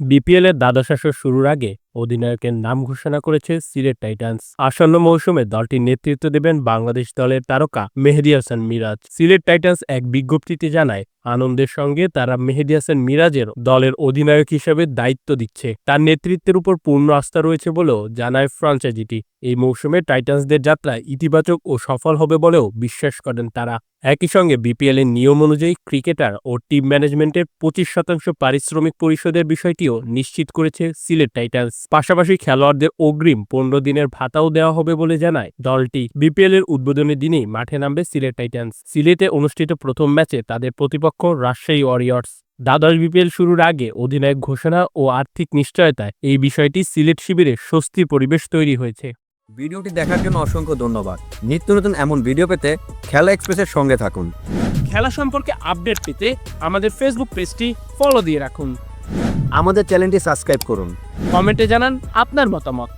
BPL এর দ্বাদশ শুরুর আগে অধিনায়কের নাম ঘোষণা করেছে সিলেট টাইটান্স। আসন্ন মৌসুমে দলটির নেতৃত্ব দেবেন বাংলাদেশ দলের তারকা মেহেদী হাসান মিরাজ। সিলেট টাইটান্স এক বিজ্ঞপ্তিতে জানায়, আনন্দের সঙ্গে তারা মেহেদী হাসান মিরাজের দলের অধিনায়ক হিসেবে দায়িত্ব দিচ্ছে। তার নেতৃত্বের উপর পূর্ণ আস্থা রয়েছে বলেও জানায় ফ্রাঞ্চাইজিটি। এই মৌসুমে টাইটান্সদের যাত্রা ইতিবাচক ও সফল হবে বলেও বিশ্বাস করেন তারা। একই সঙ্গে বিপিএল এর নিয়ম অনুযায়ী ক্রিকেটার ও টিম ম্যানেজমেন্টের পঁচিশ শতাংশ পারিশ্রমিক পরিশোধের বিষয়টিও নিশ্চিত করেছে সিলেট টাইটান্স। পাশাপাশি খেলোয়াড়দের অগ্রিম পনেরো দিনের ভাতাও দেওয়া হবে বলে জানায় দলটি। বিপিএল এর উদ্বোধনী দিনেই মাঠে নামবে সিলেট টাইটান্স। সিলেটে অনুষ্ঠিত প্রথম ম্যাচে তাদের প্রতিপক্ষ রাজশাহী ওয়ারিয়র্স। দ্বাদশ বিপিএল শুরুর আগে অধিনায়ক ঘোষণা ও আর্থিক নিশ্চয়তায় এই বিষয়টি সিলেট শিবিরে স্বস্তির পরিবেশ তৈরি হয়েছে। ভিডিওটি দেখার জন্য অসংখ্য ধন্যবাদ। নিত্য নতুন এমন ভিডিও পেতে খেলা এক্সপ্রেসের সঙ্গে থাকুন। খেলা সম্পর্কে আপডেট পেতে আমাদের ফেসবুক পেজটি ফলো দিয়ে রাখুন। আমাদের চ্যানেলটি সাবস্ক্রাইব করুন। কমেন্টে জানান আপনার মতামত।